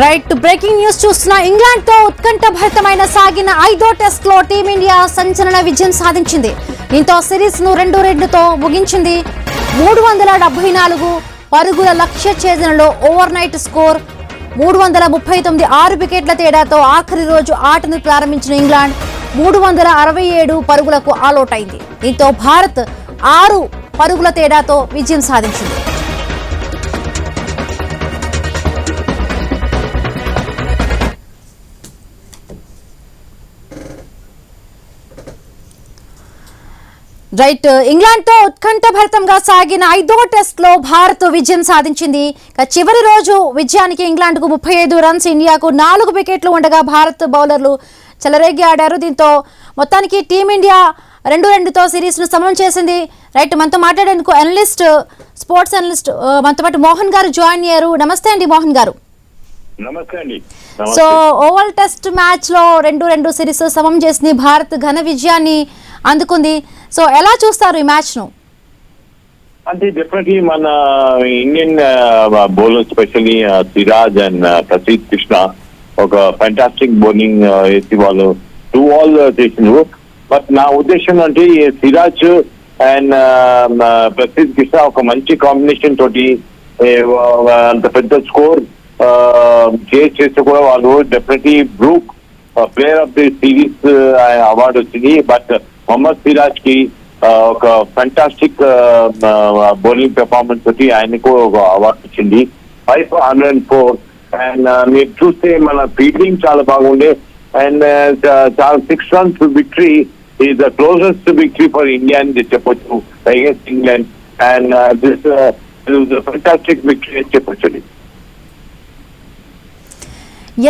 Right breaking news చూస్తున్న ఇంగ్లాండ్తో ఉత్కంఠభరితమైన సాగిన ఐదో టెస్ట్లో టీమిండియా సంచలన విజయం సాధించింది. దీంతో సిరీస్ను రెండు రెండుతో ముగించింది. మూడు వందల డెబ్బై నాలుగు పరుగుల లక్ష్య ఛేదనలో ఓవర్ నైట్ స్కోర్ మూడు వందల ముప్పై తొమ్మిది ఆరు వికెట్ల తేడాతో ఆఖరి రోజు ఆటను ప్రారంభించిన ఇంగ్లాండ్ మూడు వందల అరవై ఏడు పరుగులకు ఆలౌట్ అయింది దీంతో భారత్ ఆరు పరుగుల తేడాతో విజయం సాధించింది. రైట్ ఇంగ్లాండ్తో ఉత్కంఠభరితంగా సాగిన ఐదో టెస్ట్లో భారత్ విజయం సాధించింది. చివరి రోజు విజయానికి ఇంగ్లాండ్కు ముప్పై ఐదు రన్స్ ఇండియాకు నాలుగు వికెట్లు ఉండగా భారత్ బౌలర్లు చెలరేగి ఆడారు. దీంతో మొత్తానికి టీమిండియా రెండు రెండుతో సిరీస్ను సమం చేసింది. రైట్ మనతో మాట్లాడేందుకు అనలిస్ట్ స్పోర్ట్స్ అనలిస్ట్ మనతో పాటు మోహన్ గారు జాయిన్ అయ్యారు. నమస్తే అండి మోహన్ గారు. నమస్తే అండి. సో ఓవల్ టెస్ట్ మ్యాచ్లో రెండు రెండు సిరీస్ సమం చేసింది భారత్. ఘన విజయాన్ని అందుకుంది. సో ఎలా చూస్తారు ఈ మ్యాచ్ను అంటే డెఫినెట్లీ మన Indian bowler specially Siraj and Prasidh Krishna ఒక ఫెంటాస్టిక్ బౌలింగ్ వేసి వాళ్ళు టూ ఆల్ చేసిండ్రు బట్ నా ఉద్దేశం అంటే సిరాజ్ అండ్ ప్రసీద్ కృష్ణ ఒక మంచి కాంబినేషన్ తోటి అంత పెద్ద స్కోర్ చేసి చేస్తే కూడా వాళ్ళు definitely Brook player of the series award వచ్చింది. బట్ మొహమ్మద్ సిరాజ్కి ఒక ఫంటాస్టిక్ బౌలింగ్ పెర్ఫార్మెన్స్ తోటి ఆయనకు ఒక అవార్డు ఇచ్చింది five hundred and four and మీరు చూస్తే మన ఫీల్డింగ్ చాలా బాగుండే. అండ్ చాలా six runs victory is the closest victory for India అని చెప్పొచ్చు. Against England and this fantastic victory అని చెప్పొచ్చు.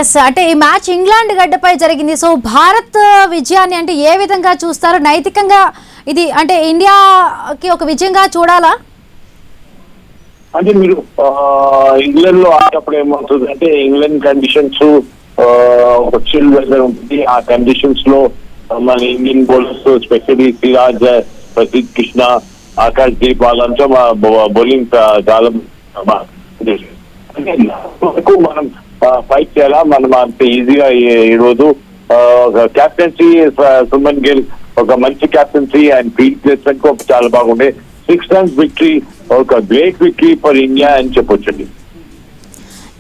ఎస్ అంటే ఈ మ్యాచ్ ఇంగ్లాండ్ గడ్డపై జరిగింది. సో భారత్ విజయాన్ని అంటే ఏ విధంగా చూస్తారు? నైతికంగా ఇది అంటే ఇండియాకి ఒక విజయంగా చూడాలా? అంటే మీరు ఇంగ్లాండ్లో ఆడేటప్పుడు ఏమవుతుంది? అంటే ఇంగ్లాండ్ కండిషన్స్ ఒక చిల్ వెదర్ ఉంటుంది. ఆ కండిషన్స్లో మన Indian bowlers specially Siraj Prasidh Krishna Akash Deep వాళ్ళంతా మా బౌలింగ్ చాలా అంటే మనం ఫైట్ చేయాలా? మనం అంత ఈజీగా ఈ- రోజు కెప్టెన్సీ సుమన్ గిల్ ఒక మంచి కెప్టెన్సీ అండ్ ఫీల్డ్ ప్లేస్మెంట్ కూడా చాలా బాగుండే. సిక్స్ రన్స్ విక్టరీ ఒక గ్రేట్ విక్టరీ ఫర్ ఇండియా అని చెప్పొచ్చండి.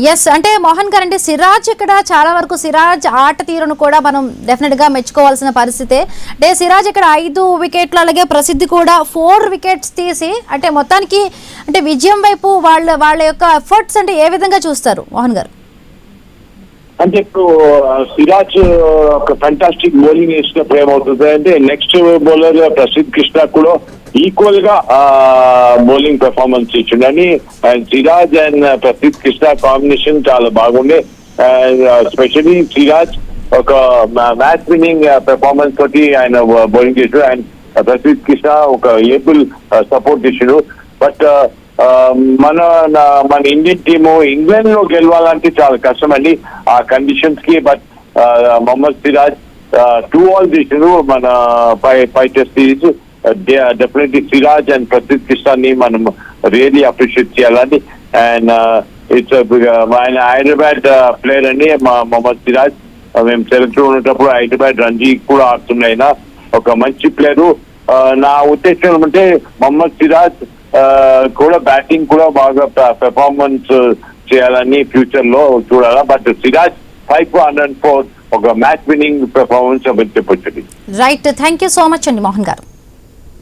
ఎస్ అంటే మోహన్ గారు అంటే సిరాజ్ ఇక్కడ చాలా వరకు సిరాజ్ ఆట తీరును కూడా మనం డెఫినెట్గా మెచ్చుకోవాల్సిన పరిస్థితే. అంటే సిరాజ్ ఇక్కడ ఐదు వికెట్లు అలాగే ప్రసిద్ధి కూడా ఫోర్ వికెట్స్ తీసి అంటే మొత్తానికి అంటే విజయం వైపు వాళ్ళ వాళ్ళ యొక్క ఎఫర్ట్స్ అంటే ఏ విధంగా చూస్తారు మోహన్ గారు? అంటే ఇప్పుడు సిరాజ్ ఒక ఫంటాస్టిక్ బౌలింగ్ వేసినప్పుడు ఏమవుతుంది అంటే నెక్స్ట్ బౌలర్ ప్రసిద్ కృష్ణ కూడా ఈక్వల్గా bowling performance ఇచ్చిండని and Siraj and Prasidh Krishna combination చాలా బాగుండే. స్పెషల్లీ సిరాజ్ ఒక మ్యాచ్ విన్నింగ్ పెర్ఫార్మెన్స్ తోటి ఆయన బౌలింగ్ చేసాడు. అండ్ ప్రసిద్ కృష్ణ ఒక ఏబుల్ సపోర్ట్ ఇచ్చాడు. బట్ మన మన ఇండియన్ టీము ఇంగ్లాండ్లో గెలవాలంటే చాలా కష్టం అండి ఆ కండిషన్స్కి but Mohammed Siraj two all తీసారు మన five five test series definitely Siraj and Prasidh కృష్ణాన్ని మనం రియలీ అప్రిషియేట్ చేయాలని అండ్ ఇట్స్ ఆయన హైదరాబాద్ ప్లేయర్ అండి మా మొహమ్మద్ సిరాజ్. మేము సెలెక్ట్ ఉన్నప్పుడు హైదరాబాద్ రంజీ కూడా ఆడుతున్నాయి ఆయన. ఒక మంచి ప్లేయరు నా ఉద్దేశం అంటే మొహమ్మద్ సిరాజ్ కూడా బ్యాటింగ్ కూడా బాగా పెర్ఫార్మెన్స్ చేయాలని ఫ్యూచర్లో చూడాలా. But Siraj five hundred four ఒక మ్యాచ్ విన్నింగ్ పెర్ఫార్మెన్స్ చెప్పొచ్చు. Right thank you so much అండి మోహన్ గారు.